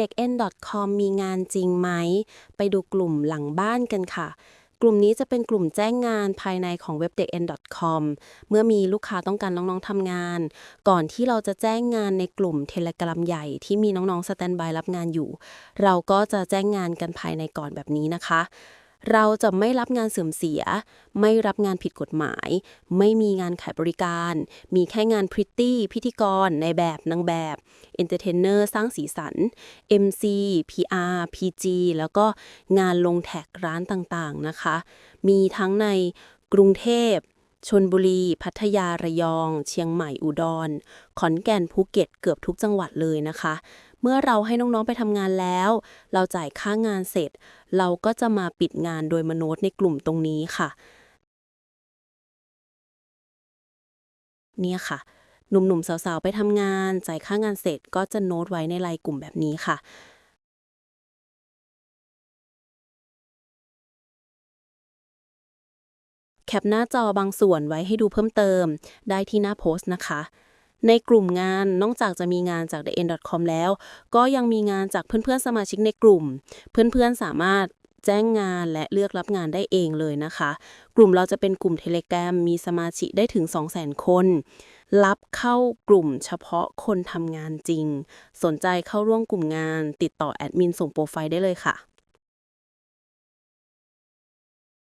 d e c n c o m มีงานจริงไหม ไปดูกลุ่มหลังบ้านกันค่ะ กลุ่มนี้จะเป็นกลุ่มแจ้งงานภายในของ w e b d e c n c o m เมื่อมีลูกค้าต้องการน้องๆทำงาน ก่อนที่เราจะแจ้งงานในกลุ่มเทเลกรามใหญ่ที่มีน้องๆสแตนบายรับงานอยู่ เราก็จะแจ้งงานกันภายในก่อนแบบนี้นะคะ เราจะไม่รับงานเสื่อมเสีย ไม่รับงานผิดกฎหมาย ไม่มีงานขายบริการ มีแค่งานพริตตี้ พิธีกร ในแบบนางแบบเอนเตอร์เทนเนอร์สร้างสีสัน MC PR PG แล้วก็งานลงแท็กร้านต่างๆนะคะ มีทั้งในกรุงเทพชนบุรี พัทยา ระยอง เชียงใหม่ อุดร ขอนแก่น ภูเก็ต เกือบทุกจังหวัดเลยนะคะ มื่อเราให้น้องๆไปทำงานแล้ว เราจ่ายค่างานเสร็จ เราก็จะมาปิดงานโดยมโน้ตในกลุ่มตรงนี้ค่ะ เนี่ยค่ะ หนุ่มๆสาวๆไปทำงาน จ่ายค่างานเสร็จก็จะโน้ตไว้ในไลน์กลุ่มแบบนี้ค่ะแคปหน้าจอบางส่วนไว้ให้ดูเพิ่มเติม ได้ที่หน้าโพสต์นะคะ ในกลุ่มงานนอกจากจะมีงานจาก theend.com แล้ว ก็ยังมีงานจากเพื่อนๆสมาชิกในกลุ่ม เพื่อนๆสามารถแจ้งงานและเลือกรับงานได้เองเลยนะคะ กลุ่มเราจะเป็นกลุ่ม Telegram มีสมาชิกได้ถึง 200,000 คน รับเข้ากลุ่มเฉพาะคนทำงานจริง สนใจเข้าร่วมกลุ่มงาน ติดต่อแอดมินส่งโปรไฟล์ได้เลยค่ะ